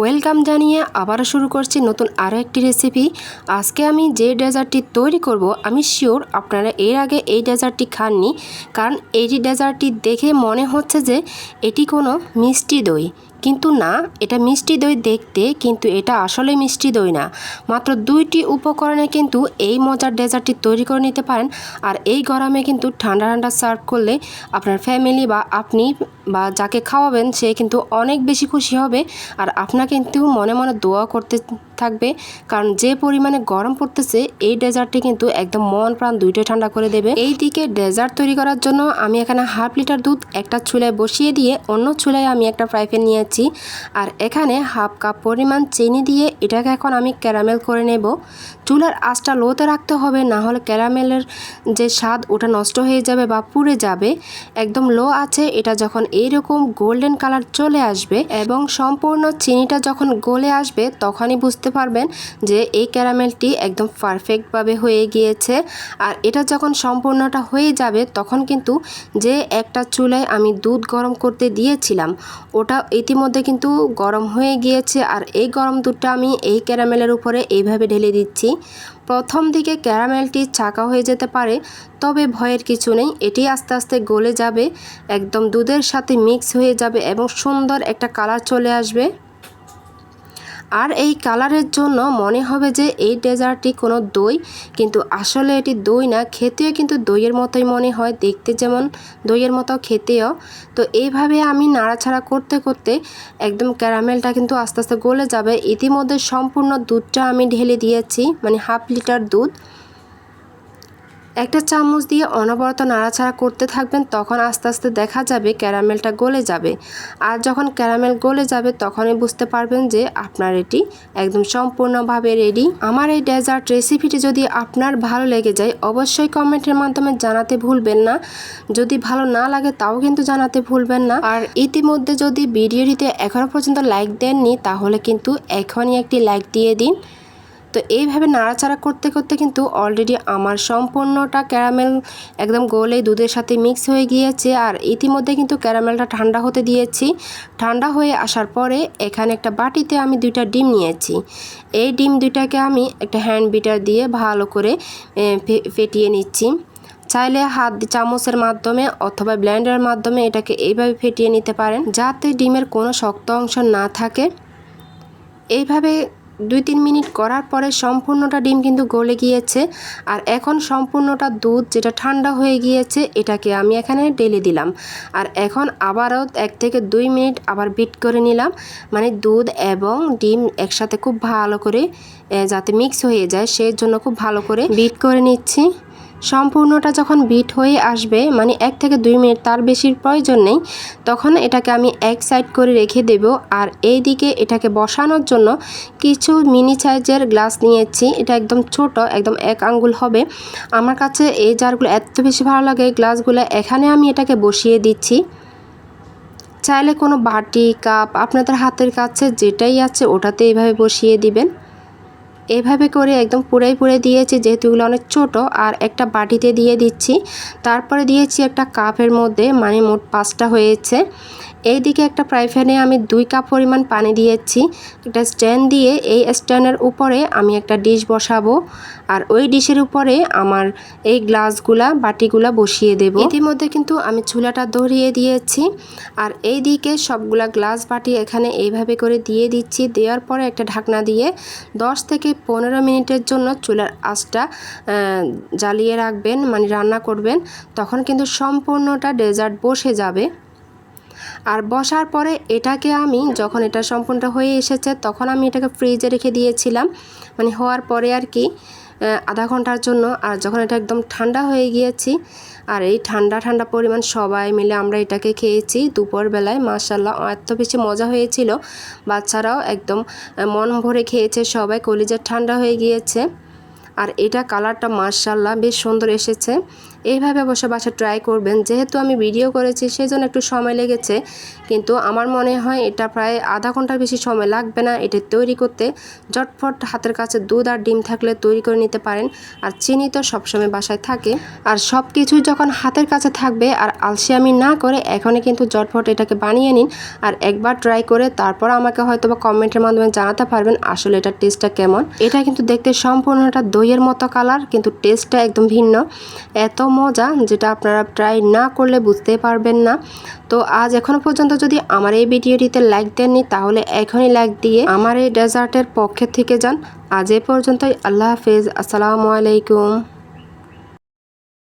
Welcome জানিয়ে আবারও শুরু করছি নতুন আরও একটি রেসিপি আজকে আমি যে ডেজার্টটি তৈরি করব, আমি শিওর আপনারা এর আগে এই ডেজার্টটি খাননি, কারণ এই ডেজার্টটি দেখে মনে হচ্ছে যে এটি কোনো মিষ্টি দই। কিন্তু না, এটা মিষ্টি দই দেখতে কিন্তু এটা আসলে মিষ্টি দই না। মাত্র দুইটি উপকরণে কিন্তু এই মজার ডেজার্টটি তৈরি করে নিতে পারেন আর এই গরমে কিন্তু ঠান্ডা ঠান্ডা সার্ভ করলে আপনার ফ্যামিলি বা আপনি বা যাকে খাওয়াবেন সে কিন্তু অনেক বেশি খুশি হবে আর আপনাকে কিন্তু মনে মনে দোয়া করতে থাকবে। কারণ যে পরিমাণে গরম পড়তেছে, এই ডেজার্টটি কিন্তু একদম মন প্রাণ দুইটাই ঠান্ডা করে দেবে। এই দিকে ডেজার্ট তৈরি করার জন্য আমি এখানে হাফ লিটার দুধ একটা চুলায় বসিয়ে দিয়ে অন্য চুলায় আমি একটা ফ্রাই প্যান নিয়েছি। আর এখানে হাফ কাপ পরিমাণ চিনি দিয়ে এটাকে এখন আমি ক্যারামেল করে নেব। চুলার আঁচটা লোতে রাখতে হবে, না হলে ক্যারামেলের যে স্বাদ ওটা নষ্ট হয়ে যাবে বা পুড়ে যাবে। একদম লো আছে, এটা যখন এইরকম গোল্ডেন কালার চলে আসবে এবং সম্পূর্ণ চিনিটা যখন গলে আসবে, তখনই বুঝতে পারবেন যে এই ক্যারামেলটি একদম পারফেক্টভাবে হয়ে গিয়েছে। আর এটা যখন সম্পূর্ণটা হয়ে যাবে, তখন কিন্তু যে একটা চুলায় আমি দুধ গরম করতে দিয়েছিলাম, ওটা ইতিমধ্যে কিন্তু গরম হয়ে গিয়েছে। আর এই গরম দুধটা আমি এই ক্যারামেলের উপরে এইভাবে ঢেলে দিচ্ছি। প্রথম দিকে ক্যারামেলটি চাকা হয়ে যেতে পারে, তবে ভয়ের কিছু নেই। এটি আস্তে আস্তে গলে যাবে, একদম দুধের সাথে মিক্স হয়ে যাবে এবং সুন্দর একটা কালার চলে আসবে। আর এই কালারের জন্য মনে হবে যে এই ডেজার্টটি কোনো দই, কিন্তু আসলে এটি দই না, খেতেও কিন্তু দইয়ের মতোই মনে হয়, দেখতে যেমন দইয়ের মতো, খেতেও। তো এইভাবে আমি নাড়াছাড়া করতে করতে একদম ক্যারামেলটা কিন্তু আস্তে আস্তে গলে যাবে। ইতিমধ্যে সম্পূর্ণ দুধটা আমি ঢেলে দিয়েছি মানে হাফ লিটার দুধ। একটা চামচ দিয়ে অনবরত নাড়াচাড়া করতে থাকবেন, তখন আস্তে আস্তে দেখা যাবে ক্যারামেলটা গলে যাবে। আর যখন ক্যারামেল গলে যাবে, তখনই বুঝতে পারবেন যে আপনার এটি একদম সম্পূর্ণভাবে রেডি আমার এই ডেজার্ট রেসিপিটি যদি আপনার ভালো লেগে যায়, অবশ্যই কমেন্টের মাধ্যমে জানাতে ভুলবেন না। যদি ভালো না লাগে, তাও কিন্তু জানাতে ভুলবেন না। আর ইতিমধ্যে যদি ভিডিওটিতে এখনও পর্যন্ত লাইক দেননি, তাহলে কিন্তু এখনই একটি লাইক দিয়ে দিন। তো এইভাবে নাড়াচাড়া করতে করতে কিন্তু অলরেডি আমার সম্পূর্ণটা ক্যারামেল একদম গোলে দুধের সাথে মিক্স হয়ে গিয়েছে। আর ইতিমধ্যে কিন্তু ক্যারামেলটা ঠান্ডা হতে দিয়েছি। ঠান্ডা হয়ে আসার পরে এখানে একটা বাটিতে আমি দুইটা ডিম নিয়েছি। এই ডিম দুইটাকে আমি একটা হ্যান্ড বিটার দিয়ে ভালো করে ফেটিয়ে নিচ্ছি। চাইলে হাত চামচের মাধ্যমে অথবা ব্লেন্ডারের মাধ্যমে এটাকে এইভাবে ফেটিয়ে নিতে পারেন। যাতে ডিমের কোনো শক্ত অংশ না থাকে। এইভাবে দুই তিন মিনিট করার পরে সম্পূর্ণটা ডিম কিন্তু গলে গিয়েছে। আর এখন সম্পূর্ণটা দুধ যেটা ঠান্ডা হয়ে গিয়েছে, এটাকে আমি এখানে ডেলে দিলাম। আর এখন আবারও এক থেকে দুই মিনিট আবার বিট করে নিলাম। মানে দুধ এবং ডিম একসাথে খুব ভালো করে যাতে মিক্স হয়ে যায়, সেই জন্য খুব ভালো করে বিট করে নিচ্ছি। সম্পূর্ণটা যখন বিট হয়ে আসবে মানে এক থেকে দুই মিনিট তার বেশির প্রয়োজন নেই, তখন এটাকে আমি এক সাইড করে রেখে দেব। আর এই দিকে এটাকে বসানোর জন্য কিছু মিনি সাইজের গ্লাস নিয়েছি। এটা একদম ছোট, একদম এক আঙ্গুল হবে। আমার কাছে এই জারগুলো এত বেশি ভালো লাগে, গ্লাসগুলো এখানে আমি এটাকে বসিয়ে দিচ্ছি। চাইলে কোনো বাটি, কাপ, আপনাদের হাতের কাছে যেটাই আছে ওটাতে এইভাবে বসিয়ে দিবেন। এভাবে করে একদম পুরাই পুরে দিয়েছি, যেহেতু এগুলো অনেক ছোট, আর একটা বাটিতে দিয়ে দিচ্ছি। তারপরে দিয়েছি একটা কাপের মধ্যে মানে মোট পাঁচটা হয়েছে। এই দিকে একটা ফ্রাই প্যানে আমি দুই কাপ পরিমাণ পানি দিয়েছি। একটা স্ট্যান্ড দিয়ে এই স্ট্যান্ডের উপরে আমি একটা ডিশ বসাবো আর ওই ডিশের উপরে আমার এই গ্লাসগুলা, বাটিগুলা বসিয়ে দেব। ইতিমধ্যে কিন্তু আমি চুলাটা ধরিয়ে দিয়েছি আর এই দিকে সবগুলা গ্লাস, বাটি এখানে এইভাবে করে দিয়ে দিচ্ছি। দেওয়ার পরে একটা ঢাকনা দিয়ে 10 থেকে পনেরো মিনিটের জন্য চুলার আঁচটা জ্বালিয়ে রাখবেন মানে রান্না করবেন। তখন কিন্তু সম্পূর্ণটা ডেজার্ট বসে যাবে। আর বসার পরে এটাকে আমি যখন এটা সম্পূর্ণ হয়ে এসেছে, তখন আমি এটাকে ফ্রিজে রেখে দিয়েছিলাম। মানে হওয়ার পরে আর কি আধা ঘণ্টার জন্য। আর যখন এটা একদম ঠান্ডা হয়ে গিয়েছি, আর এই ঠান্ডা ঠান্ডা পরিমাণ সবাই মিলে আমরা এটাকে খেয়েছি দুপুরবেলায় মাসাল্লাহ এত বেশি মজা হয়েছিল। বাচ্চারাও একদম মন ভরে খেয়েছে সবাই কলিজার ঠান্ডা হয়ে গিয়েছে। আর এটা কালারটা মার্শাল্লাহ বেশ সুন্দর এসেছে। এইভাবে অবশ্য বাসা ট্রাই করবেন। যেহেতু আমি ভিডিও করেছি সেই জন্য একটু সময় লেগেছে। কিন্তু আমার মনে হয় এটা প্রায় আধা ঘণ্টার বেশি সময় লাগবে না এটা তৈরি করতে। জটফট হাতের কাছে দুধ আর ডিম থাকলে তৈরি করে নিতে পারেন। আর চিনি তো সবসময় বাসায় থাকে। আর সব কিছুই যখন হাতের কাছে থাকবে আর আলসিয়ামি না করে, এখনই কিন্তু জটফট এটাকে বানিয়ে নিন। আর একবার ট্রাই করে তারপর আমাকে হয়তো বা কমেন্টের মাধ্যমে জানাতে পারবেন আসলে এটার টেস্টটা কেমন। এটা কিন্তু দেখতে সম্পূর্ণটা দইয়ের মতো কালার কিন্তু টেস্টটা একদম ভিন্ন। এত মজা যেটা আপনারা ট্রাই না করলে বুঝতে পারবেন না। তো আজ এখনও পর্যন্ত যদি আমার এই ভিডিওটিতে লাইক দেননি, তাহলে এখনই লাইক দিয়ে আমার এই ডেজার্টের পক্ষে থেকে যান। আজ এ পর্যন্তই, আল্লাহ হাফেজ। আসসালামু আলাইকুম।